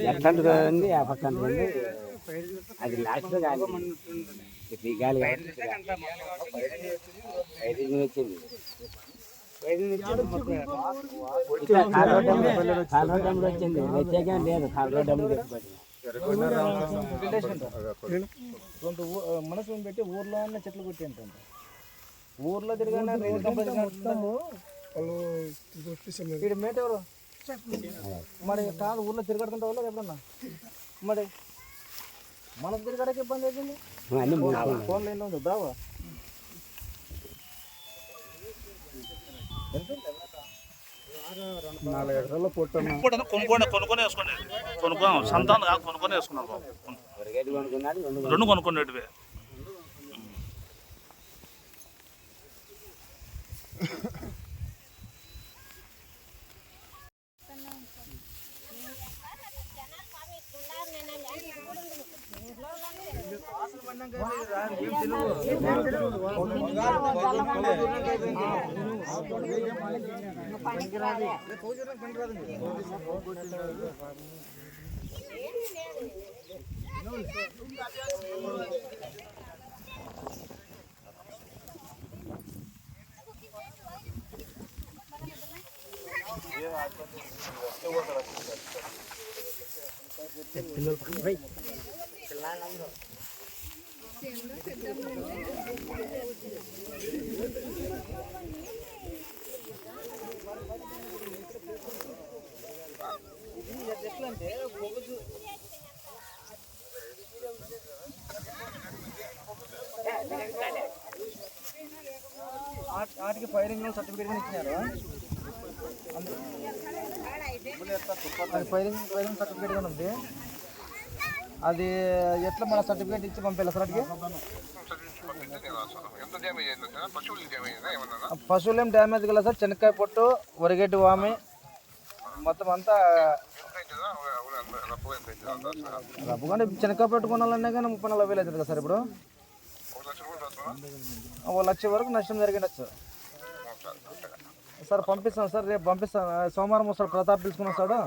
Left ఆ పక్క అది లాస్ట్ గాలి ఇది గాలి ఐదు వచ్చింది కాలువడ్డంలో వచ్చింది వచ్చాక లేదు కాలువ వచ్చింది తెచ్చిపోయింది ఆ, మనసుని పెట్టి ఊర్లో ఉన్న చెట్లు కొట్టి అంటుంది ఊర్లో వీడు మేట ఎవరు? మరి కాదు ఊర్లో తిరగడుతుంటే వాళ్ళు ఎప్పుడన్నా? మరి మనకు తిరగడానికి ఇబ్బంది అవుతుంది? అన్ని మూడు ఫోన్ లైన్లో ఉంది దావా నాలుగు ఎకరాల పొట్టన్న ఇప్పుడు కొనుక్కొని కొనుక్కొని వేసుకోండి. కొనుక్కో సంతానం కాదు కొనుక్కొని వేసుకున్నారు బాబు. ఒరిగేటి కొనుక్కున్నాడు రెండు రాదు కొనుక్కునేటివే వాటికి ఫైర్ ఫైరింగ్ సర్టిఫికేట్ కూడా ఇచ్చినారు. అది ఫైరింగ్ ఫైరింగ్ సర్టిఫికేట్ కూడా ఉంది. అది ఎట్లా మన సర్టిఫికేట్ ఇచ్చి పంపించాలి సార్ పశువులు ఏం డ్యామేజ్ కదా సార్. చెనక్కాయ పొట్టు వరిగడ్డి వామి మొత్తం అంతా ఎంత అవుతుందా చెనక్కాయ పొట్టు కొనాలన్నా కానీ ముప్పై నలభై వేలు అవుతుంది కదా సార్ ఇప్పుడు? ఒక లక్ష ఓ లక్ష వరకు నష్టం జరిగిండొచ్చు. సార్ పంపిస్తాను సార్ రేపు పంపిస్తాను సోమవారం వస్తాడు ప్రతాప్ పిలుచుకుని వస్తాడు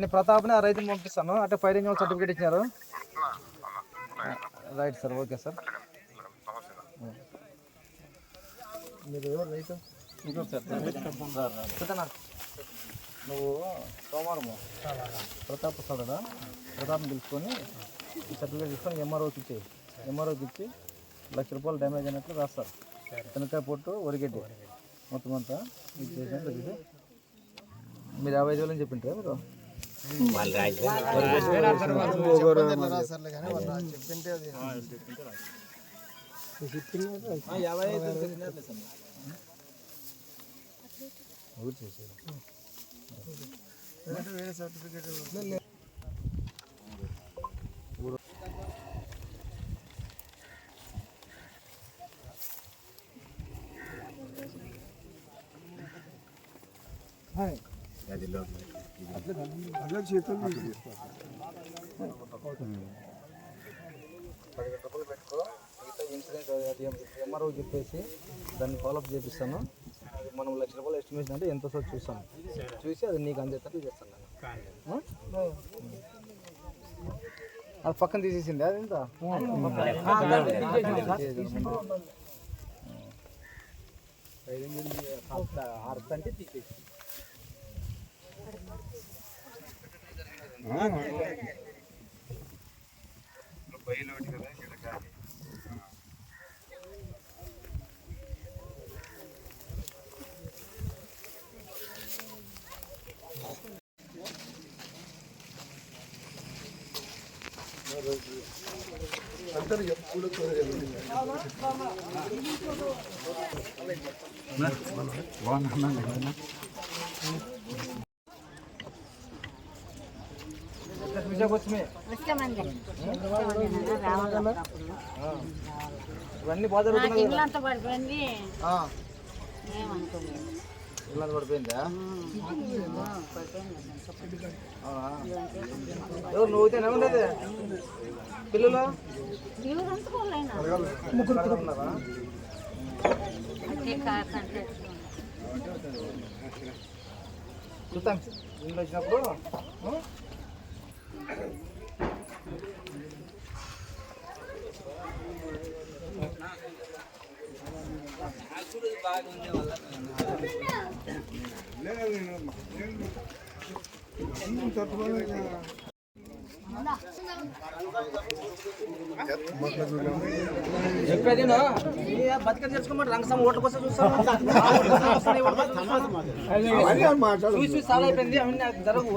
నేను ప్రతాప్ని ఆ రైతుని పంపిస్తాను. అంటే ఫైరింగ్ సర్టిఫికేట్ అన్న రైట్ సార్ ఓకే సార్. మీరు ఎవరు రైతు? నువ్వు సోమవారము ప్రతాప్ వస్తాడా ప్రతాప్ని పిలుచుకొని ఈ సర్టిఫికేట్ తీసుకొని ఎంఆర్ఓకి ఇచ్చి ఎంఆర్ఓకి ఇచ్చి లక్ష రూపాయలు డ్యామేజ్ అయినట్లు రాస్తారు. శనక్కాయ పొట్టు ఒరిగడ్డి. మొత్తం అంతా ఇది చేసినట్లు ఇది మీరు యాభై ఐదు వేలు అని చెప్పింటారా మీరు వాళ్ళు పెట్టుకో మిగతా ఇన్సూరెన్స్ అది ఎంఆర్ఓ చెప్పేసి దాన్ని ఫాలోఅప్ చేపిస్తాను అది. మనం లక్ష రూపాయలు ఎస్టిమేషన్ అంటే ఎంత వస్తుందో చూస్తాను చూసి అది నీకు అందేటట్టు చేస్తాను అది పక్కన తీసేసింది అది ఎంత అర్థం అంటే తీసేసి విజయకొచ్చమే వచ్చామండి రావాలి ఇవన్నీ బాగా జరుగుతున్నాయి కదా? ఇల్లంతా పడిపోయింది. ఇల్లంతా పడిపోయిందా? ఎవరు నువ్వుతేనే ఉండేది పిల్లలు? ముగ్గురు ఉన్నారా? చూద్దాం. ఇంట్లో వచ్చినప్పుడు చెప్పేది బతిక తెచ్చుకోమంటే రంగస్వామి ఓట్ల కోసం చూస్తాను చూసి చూసి చాలా అయిపోయింది అవన్నీ జరగవు.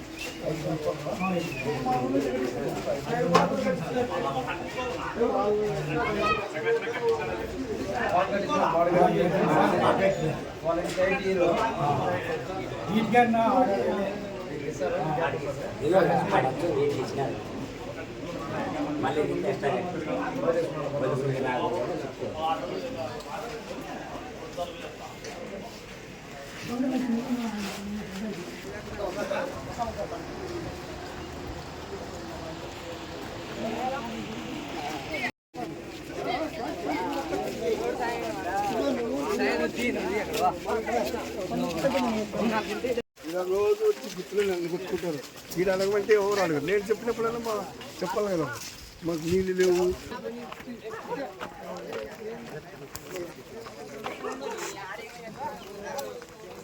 మళ్ళీ తెస్తాను ఇలా రోజు వచ్చి గుర్తులు నన్ను కొట్టుకుంటారు వీడు అడగమంటే ఎవరు అడగరు. నేను చెప్పినప్పుడైనా మా చెప్పాలి కదా. మాకు నీళ్ళు లేవు.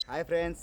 Hi friends